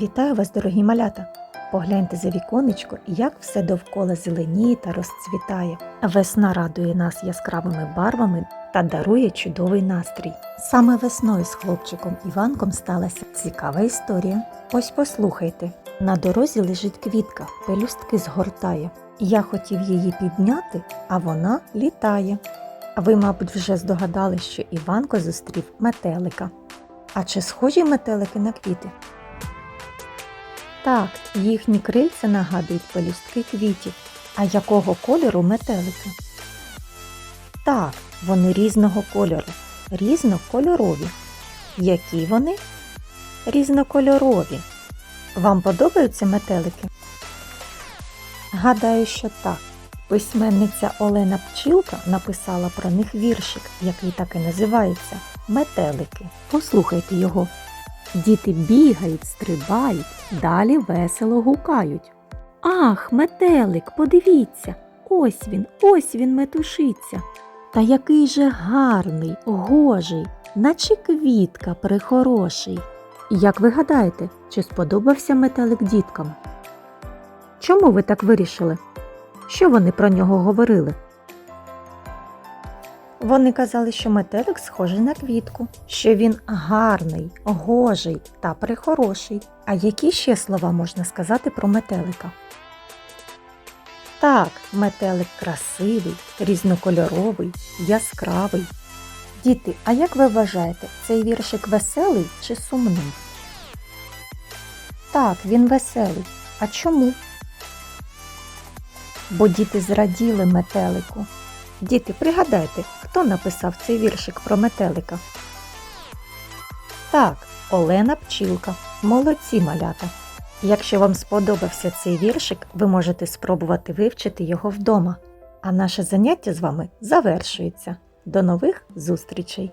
Вітаю вас, дорогі малята! Погляньте за віконечко, як все довкола зеленіє та розцвітає. Весна радує нас яскравими барвами та дарує чудовий настрій. Саме весною з хлопчиком Іванком сталася цікава історія. Ось послухайте: на дорозі лежить квітка, пелюстки згортає. Я хотів її підняти, а вона літає. Ви, мабуть, вже здогадались, що Іванко зустрів метелика. А чи схожі метелики на квіти? Так, їхні крильця нагадують пелюстки квітів. А якого кольору метелики? Так, вони різного кольору, різнокольорові. Які вони? Різнокольорові. Вам подобаються метелики? Гадаю, що так. Письменниця Олена Пчілка написала про них віршик, який так і називається Метелики. Послухайте його. Діти бігають, стрибають, далі весело гукають. Ах, метелик, подивіться, ось він, ось він метушиться. Та який же гарний, гожий, наче квітка прихороший. Як ви гадаєте, чи сподобався метелик діткам? Чому ви так вирішили? Що вони про нього говорили? Вони казали, що метелик схожий на квітку, що він гарний, гожий та прихороший. А які ще слова можна сказати про метелика? Так, метелик красивий, різнокольоровий, яскравий. Діти, а як ви вважаєте, цей віршик веселий чи сумний? Так, він веселий. А чому? Бо діти зраділи метелику. Діти, пригадайте, хто написав цей віршик про метелика? Так, Олена Пчілка. Молодці малята. Якщо вам сподобався цей віршик, ви можете спробувати вивчити його вдома. А наше заняття з вами завершується. До нових зустрічей!